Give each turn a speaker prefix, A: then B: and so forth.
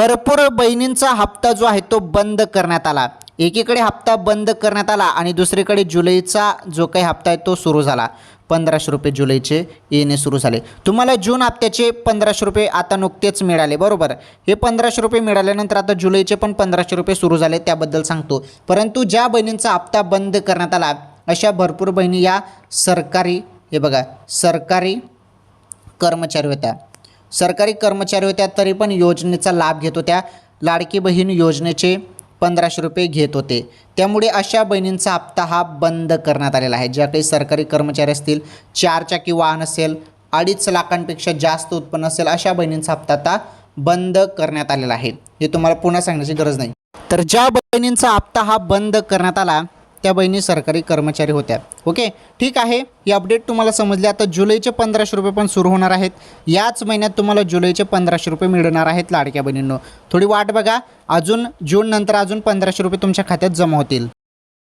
A: भरपूर बहिणींचा हप्ता जो आहे तो बंद करण्यात आला. एकीकडे हप्ता बंद करण्यात आला आणि दुसरीकडे जुलैचा जो काही हप्ता आहे तो सुरू झाला. पंधराशे रुपये जुलैचे येणे सुरू झाले. तुम्हाला जून हप्त्याचे पंधराशे रुपये आता नुकतेच मिळाले बरोबर? हे पंधराशे रुपये मिळाल्यानंतर आता जुलैचे पण पंधराशे रुपये सुरू झाले त्याबद्दल सांगतो. परंतु ज्या बहिणींचा हप्ता बंद करण्यात आला अशा भरपूर बहिणी या सरकारी हे बघा सरकारी कर्मचारी होत्या. सरकारी कर्मचारी होत्या तरी पण योजनेचा लाभ घेत होत्या. लाडकी बहीण योजनेचे पंधराशे रुपये घेत होते. त्यामुळे अशा बहिणींचा हप्ता हा बंद करण्यात आलेला आहे. ज्या काही सरकारी कर्मचारी असतील चारचाकी वाहन असेल अडीच लाखांपेक्षा जास्त उत्पन्न असेल अशा बहिणींचा हप्ता आता बंद करण्यात आलेला आहे. हे तुम्हाला पुन्हा सांगण्याची गरज नाही. तर ज्या बहिणींचा हप्ता हा बंद करण्यात आला त्या बहिणी सरकारी कर्मचारी होत्या. ओके? ठीक आहे. ही अपडेट तुम्हाला समजली. आता जुलैचे पंधराशे रुपये पण सुरू होणार आहेत. याच महिन्यात तुम्हाला जुलैचे पंधराशे रुपये मिळणार आहेत लाडक्या बहिणींनो. थोडी वाट बघा. अजून जून नंतर अजून पंधराशे रुपये तुमच्या खात्यात जमा होतील.